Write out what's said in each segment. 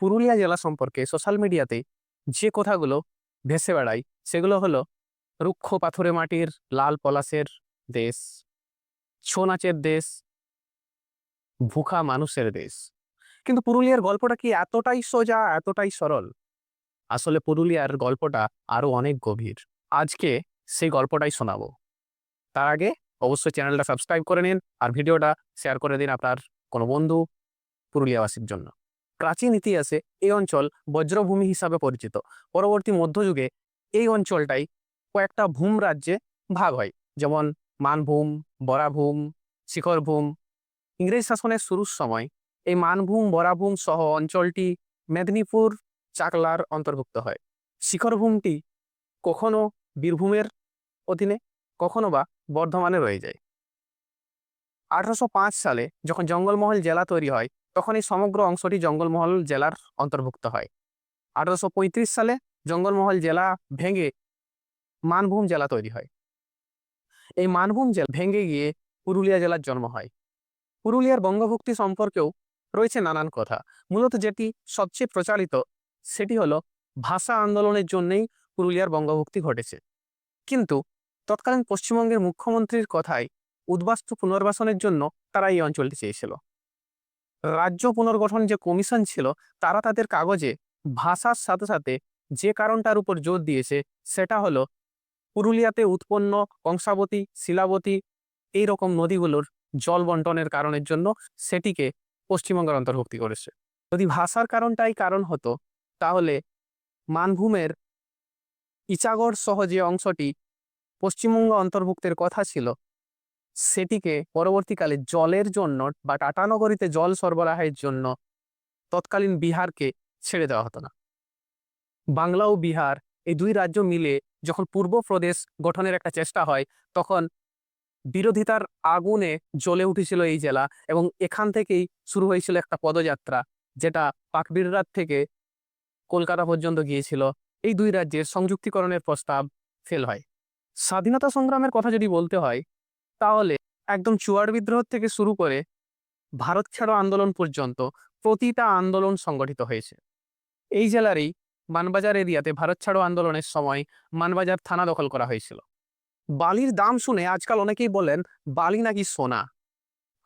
পুরুলিয়া জেলা সম্পর্কে সোশ্যাল মিডিয়াতে যে কথাগুলো ভেসে বেড়ায়, সেগুলো হলো, রুক্ষ পাথুরে মাটির লাল পলাশের দেশ ছৌ নাচের দেশ, ভুখা মানুষের দেশ। কিন্তু পুরুলিয়ার গল্পটা কি এতটাই সোজা, এতটাই সরল? আসলে পুরুলিয়ার গল্পটা আরও অনেক গভীর। আজকে সেই গল্পটাই শোনাবো। তার আগে অবশ্যই চ্যানেলটা সাবস্ক্রাইব করে নিন আর ভিডিওটা শেয়ার করে দিন আপনার কোনো বন্ধু পুরুলিয়াবাসীর জন্য। প্রাচীন ইতিহাসে এই অঞ্চল বজ্রভূমি হিসাবে পরিচিত। পরবর্তী মধ্যযুগে এই অঞ্চলটাই কয়েকটা ভূম রাজ্যে ভাগ হয়। যেমন মানভূম, বরাভূম, শিখরভূম। ইংরেজ শাসনের শুরুর সময় এই মানভূম, বরাভূম সহ অঞ্চলটি মেদিনীপুর, চাকলার অন্তর্ভুক্ত হয়। শিখরভূমটি কখনো বীরভূমের অধীনে, কখনো বা বর্ধমানে রয়ে যায়। আঠারোশো পাঁচ সালে যখন জঙ্গলমহল জেলা তৈরি হয় তখন এই সমগ্র অংশটি জঙ্গলমহল জেলার অন্তর্ভুক্ত হয়। আঠারোশো পঁয়ত্রিশ সালে জঙ্গলমহল জেলা ভেঙে মানভূম জেলা তৈরি হয়। এই মানভূম জেলা ভেঙে গিয়ে পুরুলিয়া জেলার জন্ম হয়। পুরুলিয়ার বঙ্গভুক্তি সম্পর্কেও রয়েছে নানান কথা। মূলত যেটি সবচেয়ে প্রচারিত সেটি হলো ভাষা আন্দোলনের জন্যই পুরুলিয়ার বঙ্গভুক্তি ঘটেছে। কিন্তু তৎকালীন পশ্চিমবঙ্গের মুখ্যমন্ত্রীর কথায় উদ্বাস্তু পুনর্বাসনের জন্য তারা এই অঞ্চলটি চেয়েছিল। রাজ্য পুনর্গঠন যে কমিশন ছিল, তারা তাদের কাগজে ভাষার সাথে সাথে যে কারণটার উপর জোর দিয়েছে, সেটা হলো পুরুলিয়াতে উৎপন্ন কংসাবতী, শিলাবতী এই রকম নদীগুলোর জল বন্টনের কারণের জন্য সেটিকে পশ্চিমবঙ্গের অন্তর্ভুক্তি করেছে। যদি ভাষার কারণটাই কারণ হতো, তাহলে মানভূমের ইচাগড় সহ যে অংশটি পশ্চিমবঙ্গ অন্তর্ভুক্তের কথা ছিল সেটিকে পরবর্তীকালে জলের জন্য বা টাটানগরীতে জল সরবরাহের জন্য তৎকালীন বিহারকে ছেড়ে দেওয়া হতো না। বাংলা ও বিহার এই দুই রাজ্য মিলে যখন পূর্ব প্রদেশ গঠনের একটা চেষ্টা হয়, তখন বিরোধিতার আগুনে জ্বলে উঠেছিল এই জেলা এবং এখান থেকেই শুরু হয়েছিল একটা পদযাত্রা, যেটা পাকবিররাত থেকে কলকাতা পর্যন্ত গিয়েছিল। এই দুই রাজ্যের সংযুক্তিকরণের প্রস্তাব ফেল হয়। স্বাধীনতা সংগ্রামের কথা যদি বলতে হয় তাহলে একদম চুয়ার বিদ্রোহ থেকে শুরু করে ভারত ছাড়ো আন্দোলন পর্যন্ত প্রতিটা আন্দোলন সংগঠিত হয়েছে। এই জেলারই মানবাজার এরিয়াতে ভারত ছাড়ো আন্দোলনের সময় মানবাজার থানা দখল করা হয়েছিল। বালির দাম শুনে আজকাল অনেকেই বলেন বালি নাকি সোনা?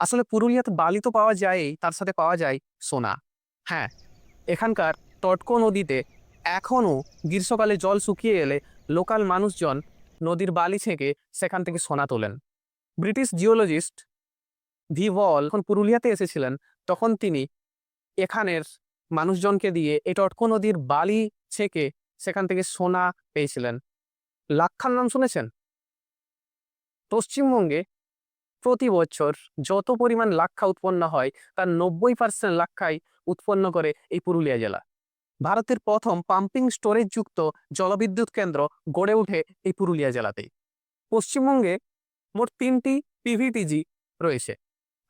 আসলে পুরুলিয়াতে বালি তো পাওয়া যায়ই, তার সাথে পাওয়া যায় সোনা। হ্যাঁ এখানকার টটকো নদীতে এখনও গ্রীষ্মকালে জল শুকিয়ে এলে লোকাল মানুষজন নদীর বালি থেকে সেখান থেকে সোনা তোলেন। ব্রিটিশ জিওলজিস্ট ভি ওয়াল যখন পুরুলিয়াতে এসেছিলেন, তখন তিনি এখানের মানুষজনকে দিয়ে এই টটকো নদীর বালি ছেঁকে সেখান থেকে সোনা পেয়েছিলেন। লাক্ষার নাম শুনেছেন? পশ্চিমবঙ্গে প্রতি বছর যত পরিমাণ লাক্ষা উৎপন্ন হয়, তার নব্বই পার্সেন্ট লাক্ষাই উৎপন্ন করে এই পুরুলিয়া জেলা। ভারতের প্রথম পাম্পিং স্টোরেজ যুক্ত জলবিদ্যুৎ কেন্দ্র গড়ে ওঠে এই পুরুলিয়া জেলাতেই। পশ্চিমবঙ্গে মোট তিনটি পিভিটিজি রয়েছে।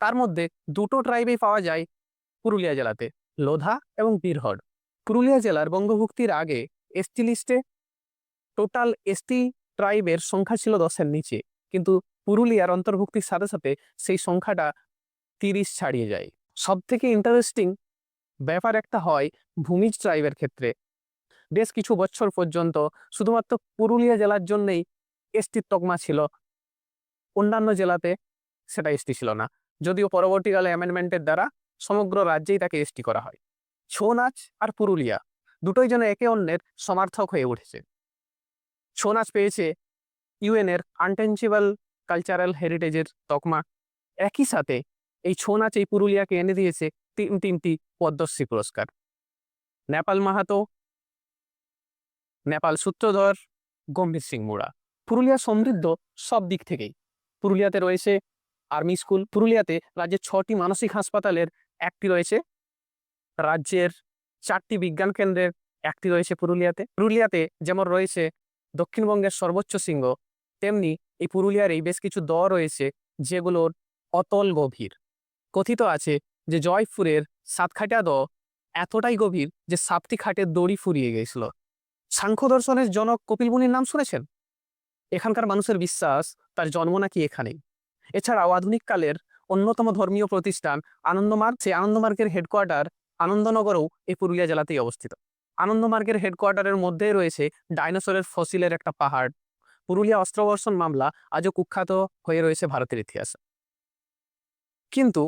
তার মধ্যে দুটো ট্রাইবেই পাওয়া যায় পুরুলিয়া জেলাতে, লোধা এবং বীরহড পুরুলিয়া জেলার বঙ্গভুক্তির আগে এসটি লিস্টে টোটাল এসটি ট্রাইবের সংখ্যা ছিল দশের নিচে, কিন্তু পুরুলিয়ার অন্তর্ভুক্তির সাথে সাথে সেই সংখ্যাটা তিরিশ ছাড়িয়ে যায়। সব থেকে ইন্টারেস্টিং ব্যাপার একটা হয় ভূমিজ ট্রাইবের ক্ষেত্রে। বেশ কিছু বছর পর্যন্ত শুধুমাত্র পুরুলিয়া জেলার জন্যেই এসটির তকমা ছিল অন্যান্য জেলাতে সেটা এসটি ছিল না। যদিও পরবর্তীকালে অ্যামেন্ডমেন্টের দ্বারা সমগ্র রাজ্যেই তাকে এসটি করা হয়। ছৌ নাচ আর পুরুলিয়া দুটোই যেন একে অন্যের সমার্থক হয়ে উঠেছে। ছৌ নাচ পেয়েছে ইউএনের আনটেঞ্চেবল কালচারাল হেরিটেজের তকমা। একই সাথে এই ছৌ নাচ এই পুরুলিয়াকে এনে দিয়েছে তিন তিনটি পদ্মশ্রী পুরস্কার। নেপাল মাহাতো, নেপাল সূত্রধর, গম্ভীর সিং মুড়া। পুরুলিয়া সমৃদ্ধ সব দিক থেকেই। পুরুলিয়াতে রয়েছে আর্মি স্কুল। পুরুলিয়াতে রাজ্যের ছটি মানসিক হাসপাতালের একটি রয়েছে। রাজ্যের চারটি বিজ্ঞান কেন্দ্রের একটি রয়েছে পুরুলিয়াতে। পুরুলিয়াতে যেমন রয়েছে দক্ষিণবঙ্গের সর্বোচ্চ শৃঙ্গ, তেমনি এই পুরুলিয়ার এই বেশ কিছু দ রয়েছে যেগুলোর অতল গভীর। কথিত আছে যে জয়পুরের সাতখাটা দ এতটাই গভীর যে সাতটি খাটের দড়ি ফুরিয়ে গেছিল। সাংখ্য দর্শনের জনক কপিল মুনির নাম শুনেছেন? এখানকার মানুষের বিশ্বাস তার জন্ম নাকি এখানেই। এছাড়াও আধুনিক কালের অন্যতম ধর্মীয় প্রতিষ্ঠান আনন্দমার্গ, সেই আনন্দমার্গের হেডকোয়ার্টার আনন্দনগরও এই পুরুলিয়া জেলাতেই অবস্থিত। আনন্দমার্গের হেডকোয়ার্টারের মধ্যেই রয়েছে ডাইনোসরের ফসিলের একটা পাহাড়। পুরুলিয়া অস্ত্রবর্ষণ মামলা আজও কুখ্যাত হয়ে রয়েছে ভারতের ইতিহাসে। কিন্তু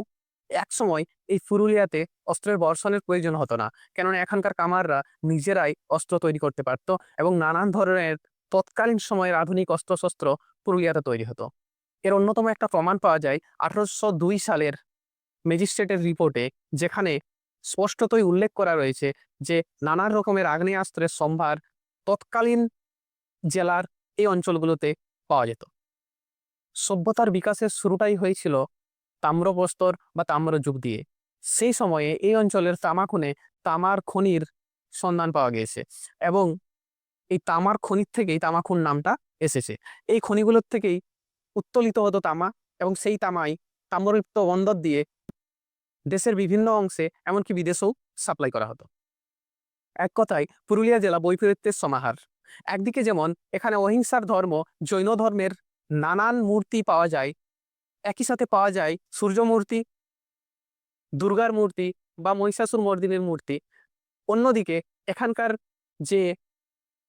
একসময় এই পুরুলিয়াতে অস্ত্রের বর্ষণের প্রয়োজন হতো না, কেননা এখানকার কামাররা নিজেরাই অস্ত্র তৈরি করতে পারত এবং নানান ধরনের তৎকালীন সময়ের আধুনিক অস্ত্রশস্ত্র পুরুলিয়াতে তৈরি হতো। এর অন্যতম একটা প্রমাণ পাওয়া যায় আঠারোশো দুই সালের ম্যাজিস্ট্রেটের রিপোর্টে, যেখানে স্পষ্টতই উল্লেখ করা রয়েছে যে নানান রকমের আগ্নেয়াস্ত্রের সম্ভার তৎকালীন জেলার এই অঞ্চলগুলোতে পাওয়া যেত। সভ্যতার বিকাশের শুরুটাই হয়েছিল তাম্রপ্রস্তর বা তাম্র যুগ দিয়ে। সেই সময়ে এই অঞ্চলের তামাখুনে তামার খনির সন্ধান পাওয়া গিয়েছে এবং এই তামার খনির থেকেই তামাখুন নামটা এসেছে। এই খনিগুলোর থেকেই উত্তোলিত হতো তামা এবং সেই তামাই তাম্রলিপ্ত বন্দর দিয়ে দেশের বিভিন্ন অংশে এমনকি বিদেশেও সাপ্লাই করা হতো। এক কথায়, পুরুলিয়া জেলা বৈপরীত্যের সমাহার। একদিকে যেমন এখানে অহিংসার ধর্ম, জৈন ধর্মের নানান মূর্তি পাওয়া যায়, একই সাথে পাওয়া যায় সূর্য মূর্তি, দুর্গার মূর্তি বা মহিষাসুর মর্দিনের মূর্তি। অন্যদিকে এখানকার যে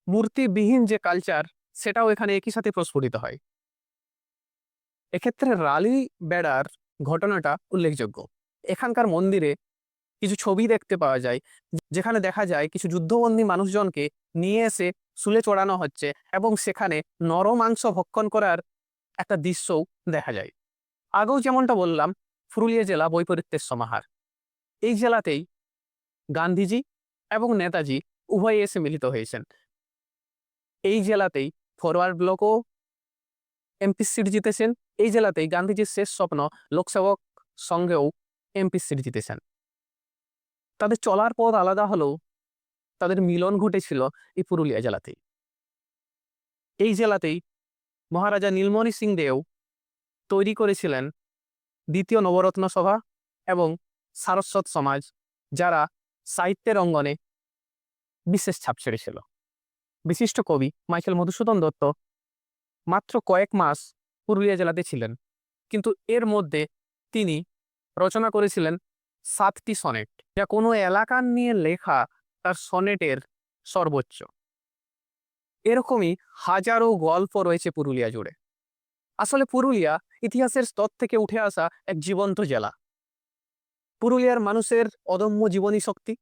মূর্তিবিহীন যে কালচার সেটাও এখানে একই সাথে প্রস্ফুটিত হয়। এক্ষেত্রে রালি বেড়ার ঘটনাটা উল্লেখযোগ্য। এখানকার মন্দিরে কিছু ছবি দেখতে পাওয়া যায়, যেখানে দেখা যায় কিছু যুদ্ধবন্দী মানুষজনকে নিয়ে এসে শুলে চড়ানো হচ্ছে এবং সেখানে নর মাংস ভক্ষণ করার একটা দৃশ্যও দেখা যায়। আগেও যেমনটা বললাম, পুরুলিয়া জেলা বৈপরীত্যের সমাহার। এই জেলাতেই গান্ধীজি এবং নেতাজি উভয়ে এসে মিলিত হয়েছেন। এই জেলাতেই ফরওয়ার্ড ব্লকও এমপি সিট জিতেছেন। এই জেলাতেই গান্ধীজির শেষ স্বপ্ন লোকসেবক সঙ্গেও এমপি সিট জিতেছেন। তাদের চলার পথ আলাদা হলেও তাদের মিলন ঘটেছিল এই পুরুলিয়া জেলাতেই। এই জেলাতেই মহারাজা নীলমণি সিং দেও তৈরি করেছিলেন দ্বিতীয় নবরত্ন সভা এবং সারস্বত সমাজ, যারা সাহিত্যের অঙ্গনে বিশেষ ছাপ ছেড়েছিল। বিশিষ্ট কবি মাইকেল মধুসূদন দত্ত মাত্র কয়েক মাস পুরুলিয়া জেলাতে ছিলেন। কিন্তু এর মধ্যে তিনি রচনা করেছিলেন সাতটি সনেট, যা কোনো এলাকা নিয়ে লেখা তার সনেটের সর্বোচ্চ। এরকমই হাজারো গল্প রয়েছে পুরুলিয়া জুড়ে। আসলে পুরুলিয়া ইতিহাসের স্তর থেকে উঠে আসা এক জীবন্ত জেলা। পুরুলিয়ার মানুষের অদম্য জীবনী শক্তি,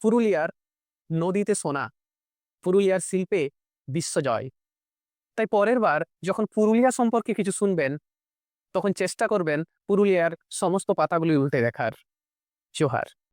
পুরুলিয়ার নদীতে সোনা পুরুলিয়ার শিল্পে বিশ্বজয়। তাই পরের বার যখন পুরুলিয়া সম্পর্কে কিছু শুনবেন, তখন চেষ্টা করবেন পুরুলিয়ার সমস্ত পাতাগুলি উল্টে দেখার। জোহার।